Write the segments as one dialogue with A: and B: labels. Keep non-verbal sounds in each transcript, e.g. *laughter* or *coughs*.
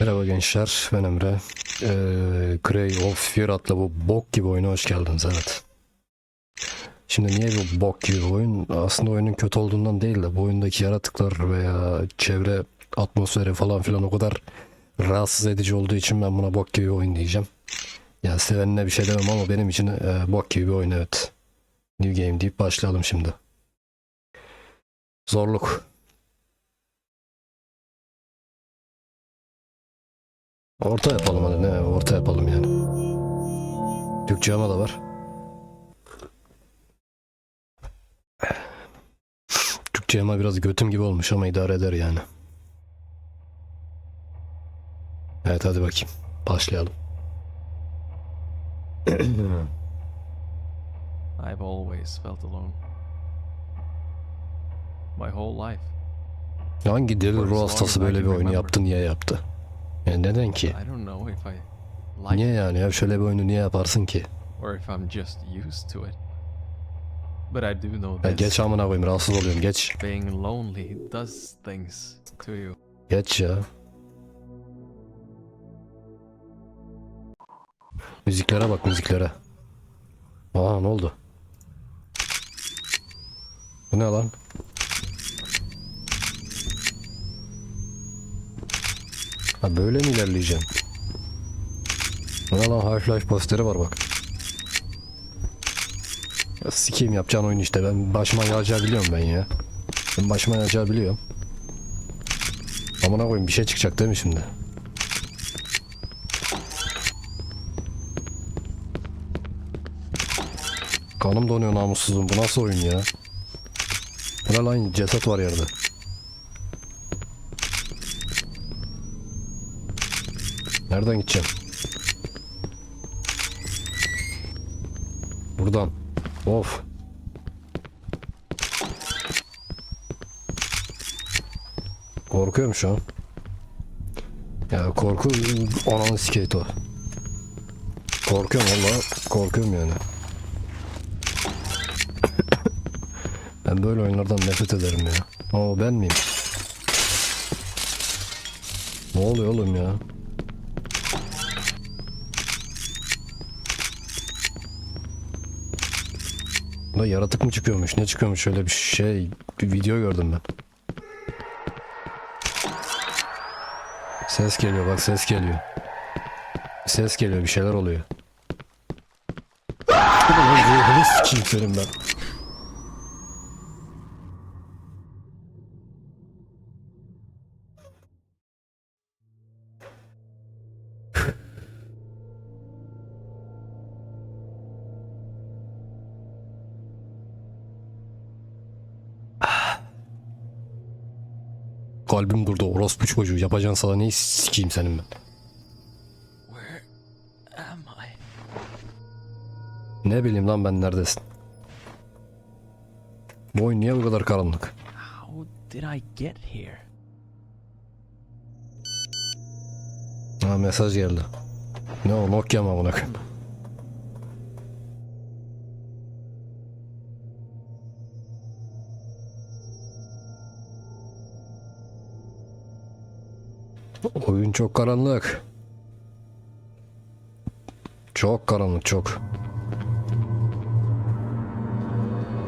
A: Merhaba gençler, ben Emre. Ee, Grey of Fear adlı bu bok gibi oyuna hoş geldiniz, evet. Şimdi niye bu bok gibi oyun? Aslında oyunun kötü olduğundan değil de bu oyundaki yaratıklar veya çevre atmosferi falan filan o kadar rahatsız edici olduğu için ben buna bok gibi oyun diyeceğim. Ya sevenine bir şey demem ama benim için e, bok gibi bir oyun evet. New game deyip başlayalım şimdi. Zorluk. Orta yapalım hadi ne orta yapalım yani. Türkçe ama da var. Türkçe ama biraz götüm gibi olmuş ama idare eder yani. Evet hadi bakayım. Başlayalım. *clears throat*
B: I've always felt alone. My whole life.
A: Hangi deli ruh hastası böyle bir oyunu yaptı niye yaptı? Yani neden ki? Niye yani ya şöyle bir oyunu niye yaparsın ki? Ya geç amına koyayım rahatsız oluyorum geç. Geç ya. Müziklere bak müziklere. Aa ne oldu? Bu ne lan? Ha böyle mi ilerleyeceğim? Ne lan Half-Life posteri var bak. Ya sikeyim yapacağın oyun işte ben başıma yağacağı biliyorum ben ya. Ben başıma yağacağı biliyorum. Amına koyayım bir şey çıkacak değil mi şimdi? Kanım donuyor namussuzum. Bu nasıl oyun ya? Bu lan ceset var yerde. Nereden gideceğim? Buradan. Of. Korkuyorum şu an. Ya korku ananı skate o. Korkuyorum valla korkuyorum yani. ben böyle oyunlardan nefret ederim ya. Ama ben miyim? Ne oluyor oğlum ya? Bunda yaratık mı çıkıyormuş? Ne çıkıyormuş? Şöyle bir şey, bir video gördüm ben. Ses geliyor bak ses geliyor. Ses geliyor bir şeyler oluyor. *laughs* Ruhunu sikeyim ben. Kalbim durdu orospu çocuğu yapacağın sana neyi sikeyim senin ben. Ne bileyim lan ben neredesin. Bu oyun niye bu kadar karanlık?
B: How did I get here?
A: Ha mesaj geldi. Ne o Nokia mı amına koyayım? Oyun çok karanlık. Çok karanlık çok.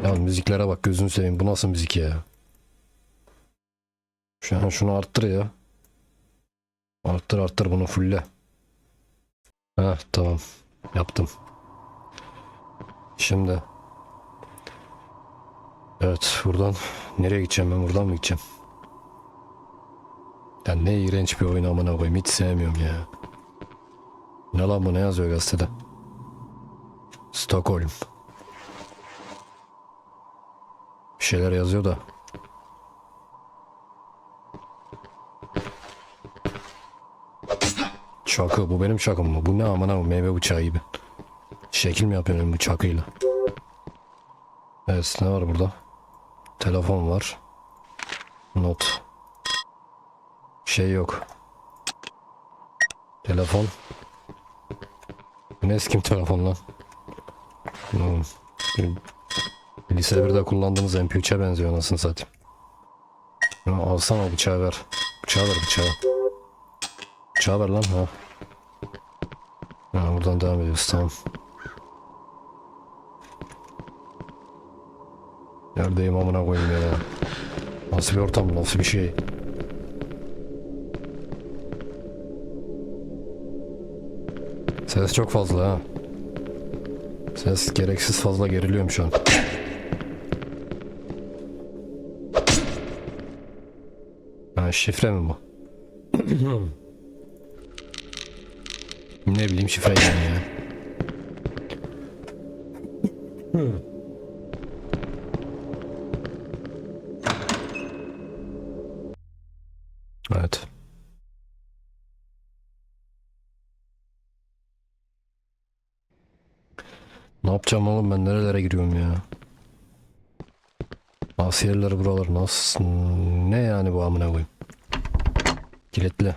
A: Ya müziklere bak gözünü seveyim bu nasıl müzik ya? Şu an şunu arttır ya. Arttır arttır bunu fulle. Heh tamam. Yaptım. Şimdi. Evet buradan nereye gideceğim ben buradan mı gideceğim? Ya ne iğrenç bir oyun amına koyayım hiç sevmiyorum ya. Ne lan bu ne yazıyor gazetede? Stockholm. Bir şeyler yazıyor da. Çakı bu benim çakım mı? Bu ne amına koyayım, meyve bıçağı gibi. Şekil mi yapıyorum bu çakıyla? Evet ne var burada? Telefon var. Not. Şey yok. Telefon. Ne eski telefon lan? Hmm. Lise 1'de kullandığımız MP3'e benziyor anasını satayım. Ya alsana bıçağı ver. Bıçağı ver bıçağı. Bıçağı ver lan ha. Ha buradan devam ediyoruz tamam. Neredeyim amına koyayım ya. Nasıl bir ortam nasıl bir şey. Ses çok fazla ha. Ses gereksiz fazla geriliyorum şu an. Ha şifre mi bu? ne bileyim şifre yani ya. Evet. Ne yapacağım oğlum ben nerelere giriyorum ya? Nasıl yerler buralar nasıl ne yani bu amına koyayım? Kilitli.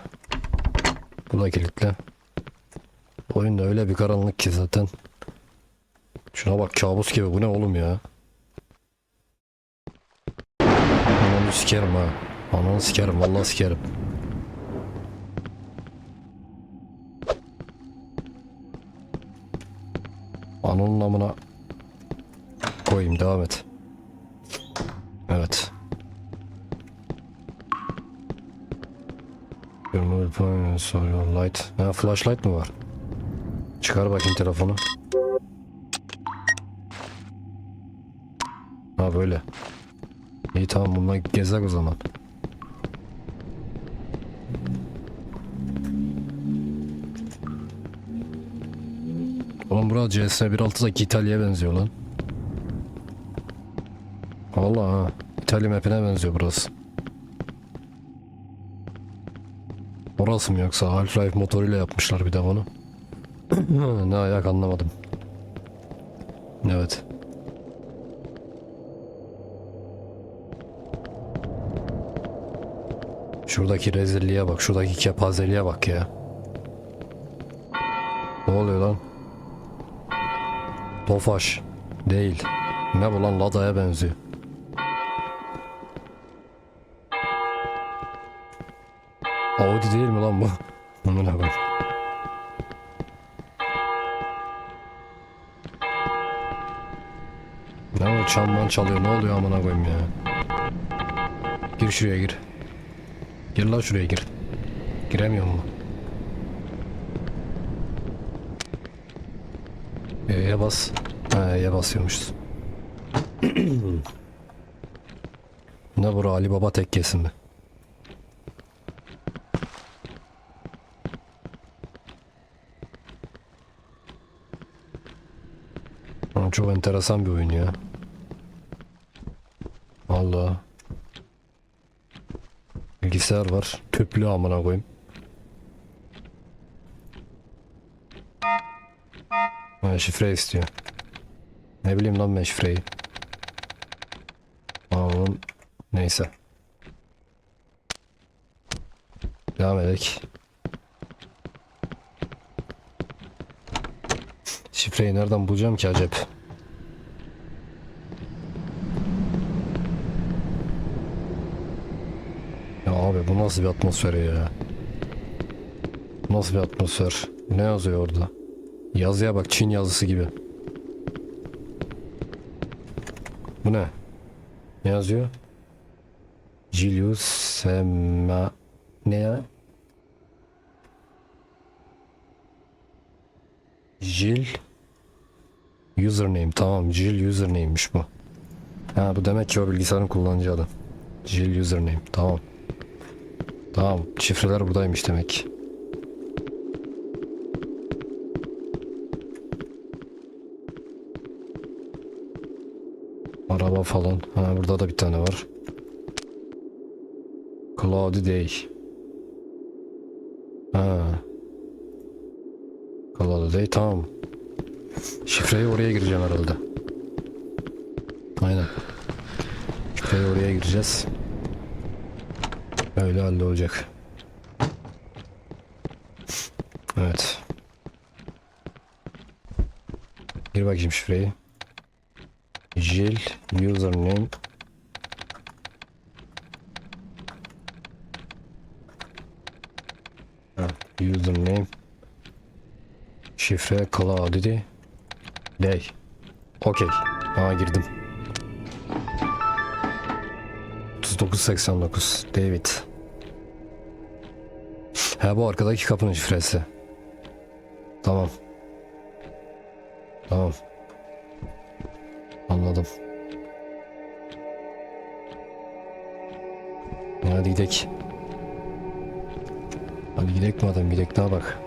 A: Bu da kilitli. Oyunda öyle bir karanlık ki zaten. Şuna bak kabus gibi bu ne oğlum ya? Ananı sikerim ha. Ananı sikerim vallahi sikerim. Ananın amına koyayım devam et. Evet. Soruyor light. Ha flashlight mı var? Çıkar bakayım telefonu. Ha böyle. İyi tamam bununla gezek o zaman. Oğlum burası CS 1.6'daki İtalya'ya benziyor lan. Vallahi ha. İtalya mapine benziyor burası. Orası mı yoksa Half-Life motoruyla yapmışlar bir de bunu. *coughs* ne ayak anlamadım. Evet. Şuradaki rezilliğe bak, şuradaki kepazeliğe bak ya. Ne oluyor lan? Tofaş. Değil. Ne bu lan Lada'ya benziyor. Audi değil mi lan bu? *laughs* Amına bak. Ne o çamman çalıyor ne oluyor amına koyayım ya. Gir şuraya gir. Gir lan şuraya gir. Giremiyor mu? E'ye bas. Ha E'ye basıyormuşuz. *clears throat* ne bura Ali Baba tekkesi mi? Ha, çok enteresan bir oyun ya. Allah. Bilgisayar var. Tüplü amına koyayım. Ha, şifre istiyor. Ne bileyim lan ben şifreyi. Oğlum neyse. Devam edelim. Şifreyi nereden bulacağım ki acep? Ya abi bu nasıl bir atmosfer ya? Nasıl bir atmosfer? Ne yazıyor orada? Yazıya bak Çin yazısı gibi. Bu ne? Ne yazıyor? Julius Sema... Ne ya? Jill Username tamam Jill username'miş bu. Ha bu demek ki o bilgisayarın kullanıcı adı. Jill username tamam. Tamam şifreler buradaymış demek Araba falan. Ha burada da bir tane var. Cloudy Day. Ha. Cloudy Day tamam. Şifreyi oraya gireceğim herhalde. Aynen. Şifreyi oraya gireceğiz. Öyle hallolacak. Evet. Gir bakayım şifreyi. Jill username Ha, Username. Şifre Claudidi. Day. Okey. Aa girdim. 3989 David. Ha bu arkadaki kapının şifresi. Tamam. Tamam. Anladım. Hadi gidelim. Hadi gidelim mi adam gidelim daha bak.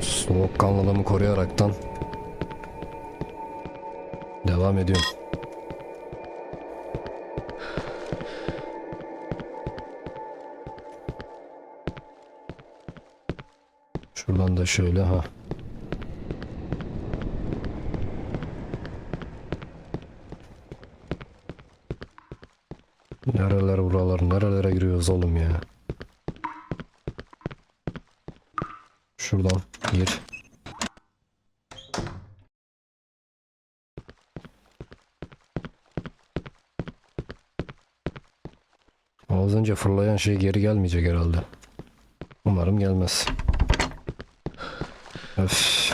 A: Soğukkanlılığımı koruyaraktan devam ediyorum. Şuradan da şöyle ha. Nereler buralar giriyoruz oğlum ya. Şuradan gir. Az önce fırlayan şey geri gelmeyecek herhalde. Umarım gelmez. Öf.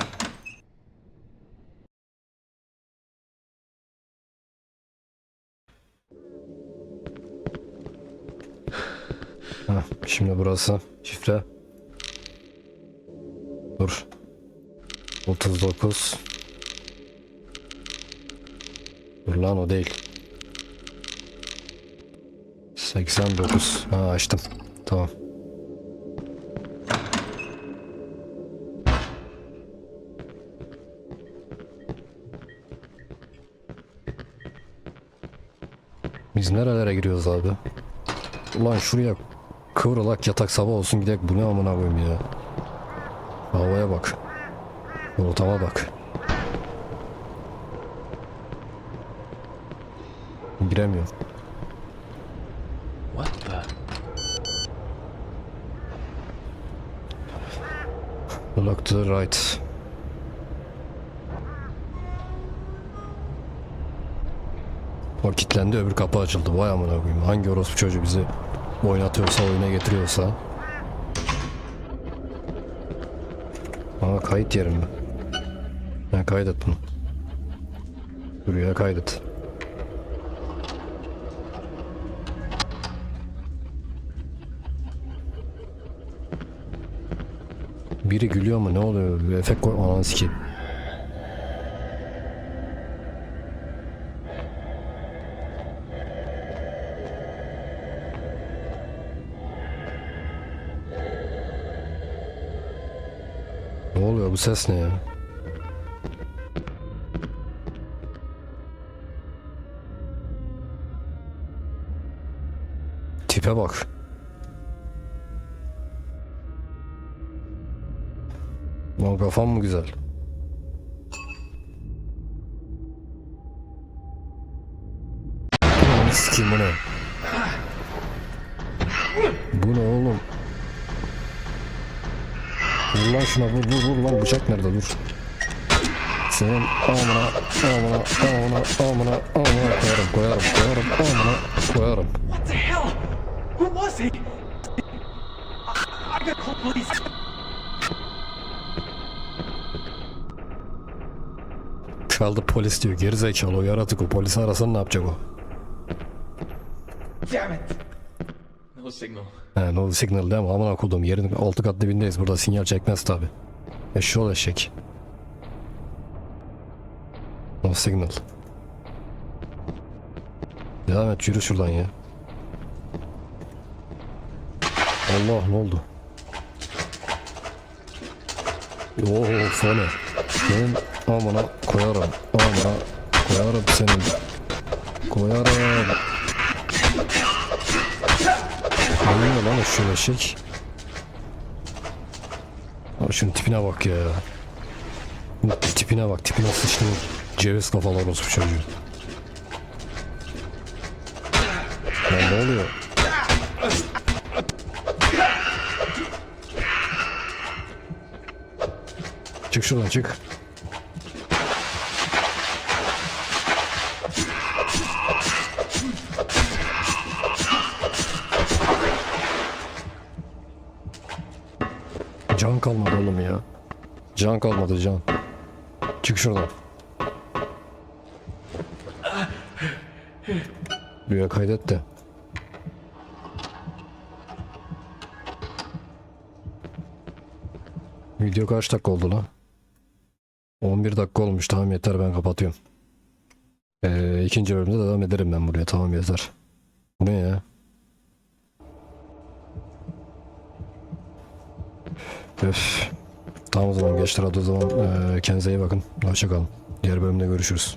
A: Şimdi burası şifre. Dur. 39. Dur lan o değil. 89. Ha açtım. Tamam. Biz nerelere giriyoruz abi? Ulan şuraya kıvrılak yatak sabah olsun gidek bu ne amına koyayım ya. Havaya bak. Ortama bak. Giremiyorum.
B: What the?
A: Look to the right. O kilitlendi öbür kapı açıldı. Vay amına koyayım. Hangi orospu çocuğu bizi oynatıyorsa oyuna getiriyorsa. Aa kayıt yerim mi? Ha kaydet bunu. Buraya kaydet. Biri gülüyor mu ne oluyor? Efekt koy ananı sikeyim. Ses? Tipe bak. Lan kafam mı güzel? Lan sikeyim bu ne? Bu ne oğlum? Vur lan şuna vur vur vur lan bıçak nerede dur. Senin amına amına amına amına amına koyarım koyarım koyarım amına koyarım.
C: What the hell? Who was he? I, I gotta call police.
A: Çaldı polis diyor gerizekalı o yaratık o polisi arasan ne yapacak o?
C: Damn it.
B: No signal.
A: He no signal değil mi? Aman okudum yerin altı kat dibindeyiz burada sinyal çekmez tabi. Eşşoğlu eşek. No signal. Devam et yürü şuradan ya. Allah ne oldu? Oo fone. Senin amına koyarım. Amına koyarım senin. Koyarım. Ne oluyor lan o şu eşek? Abi şunun tipine bak ya. Tipine bak tipine sıçtım. Ceviz kafalı orospu çocuğu. Lan ne oluyor? Çık şuradan çık. Can kalmadı can. Çık şuradan. Büyüye kaydet de. Video kaç dakika oldu lan? 11 dakika olmuş tamam yeter ben kapatıyorum. Ee, ikinci bölümde devam ederim ben buraya tamam yeter. Bu ne ya? Öf. Tamam o zaman gençler hadi o zaman eee kendinize iyi bakın. Hoşçakalın. Diğer bölümde görüşürüz.